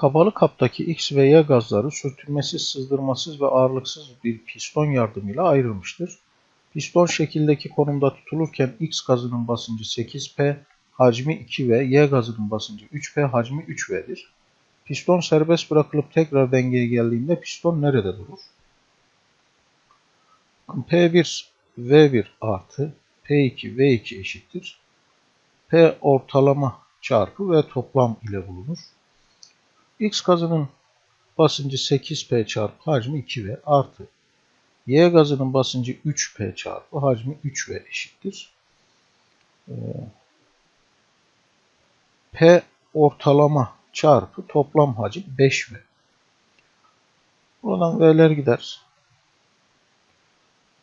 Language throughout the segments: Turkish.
Kapalı kaptaki X ve Y gazları sürtünmesiz, sızdırmasız ve ağırlıksız bir piston yardımıyla ayrılmıştır. Piston şekildeki konumda tutulurken X gazının basıncı 8P, hacmi 2V, Y gazının basıncı 3P, hacmi 3V'dir. Piston serbest bırakılıp tekrar dengeye geldiğinde piston nerede durur? P1 V1 artı P2 V2 eşittir. P ortalama çarpı ve toplam ile bulunur. X gazının basıncı 8P çarpı hacmi 2V artı Y gazının basıncı 3P çarpı hacmi 3V eşittir. Ee, P ortalama çarpı toplam hacim 5V. Buradan V'ler gider.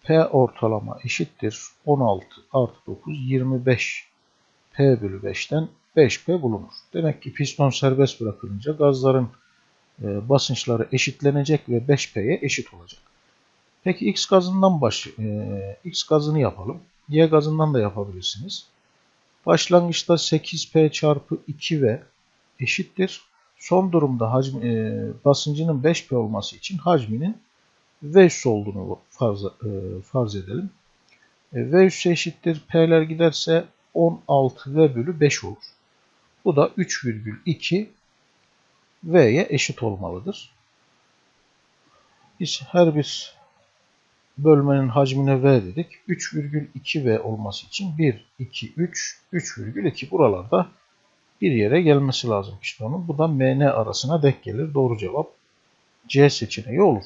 P ortalama eşittir 16 artı 9 25 P bölü 5'ten 5P bulunur. Demek ki piston serbest bırakılınca gazların e, basınçları eşitlenecek ve 5P'ye eşit olacak. Peki X gazından baş, e, X gazını yapalım. Y gazından da yapabilirsiniz. Başlangıçta 8P çarpı 2V eşittir. Son durumda hacmi, e, basıncının 5P olması için hacminin V üssü olduğunu farz, e, farz edelim. E, v üssü eşittir. P'ler giderse 16V bölü 5 olur. Bu da 3,2 V'ye eşit olmalıdır. Biz her bir bölmenin hacmine V dedik. 3,2V olması için 1, 2, 3, 3,2 buralarda bir yere gelmesi lazım pistonun. Bu da MN arasına denk gelir. Doğru cevap C seçeneği olur.